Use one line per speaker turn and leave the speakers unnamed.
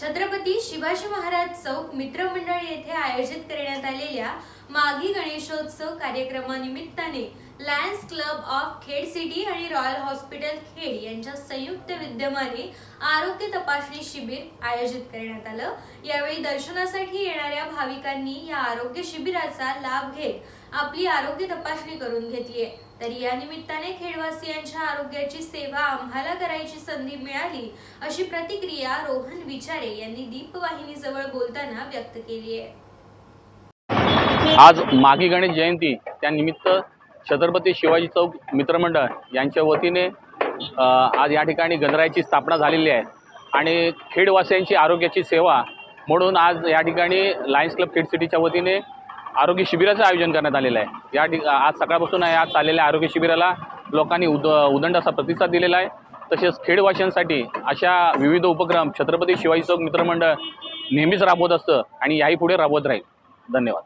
छत्रपती शिवाजी महाराज चौक मित्रमंडळ येथे आयोजित करण्यात आलेल्या माघी Ganeshotsav कार्यक्रमानिमित्ताने lions club of Khed city आणि रॉयल हॉस्पिटल खेड यांच्या संयुक्त विद्यमाने आरोग्य तपासणी शिबिर आयोजित करण्यात आलं. यावेळी दर्शनासाठी येणाऱ्या भाविकांनी या आरोग्य शिबिराचा लाभ घेत आपली आरोग्य तपासणी करून घेतली आहे. तर या निमित्ताने खेडवासियांच्या आरोग्याची सेवा आम्हाला करायची संधी मिळाली अशी प्रतिक्रिया रोहन विचारे यांनी दीपवाहिनीजवळ बोलताना व्यक्त केली आहे.
आज माघी गणेश जयंती त्यानिमित्त छत्रपती शिवाजी चौक मित्रमंडळ यांच्या वतीने आज या ठिकाणी गणरायाची स्थापना झालेली आहे. आणि खेडवासियांची आरोग्याची सेवा म्हणून आज या ठिकाणी लायन्स क्लब खेड सिटीच्या वतीने आरोग्य शिबिराचं आयोजन करण्यात आलेलं आहे. या ठिक आज सकाळपासून आहे आज चाललेल्या आरोग्य शिबिराला लोकांनी उद उदंड असा प्रतिसाद दिलेला आहे. तसेच खेडवासियांसाठी अशा विविध उपक्रम छत्रपती शिवाजी चौक मित्रमंडळ नेहमीच राबवत असतं आणि याही पुढे राबवत राहील. धन्यवाद.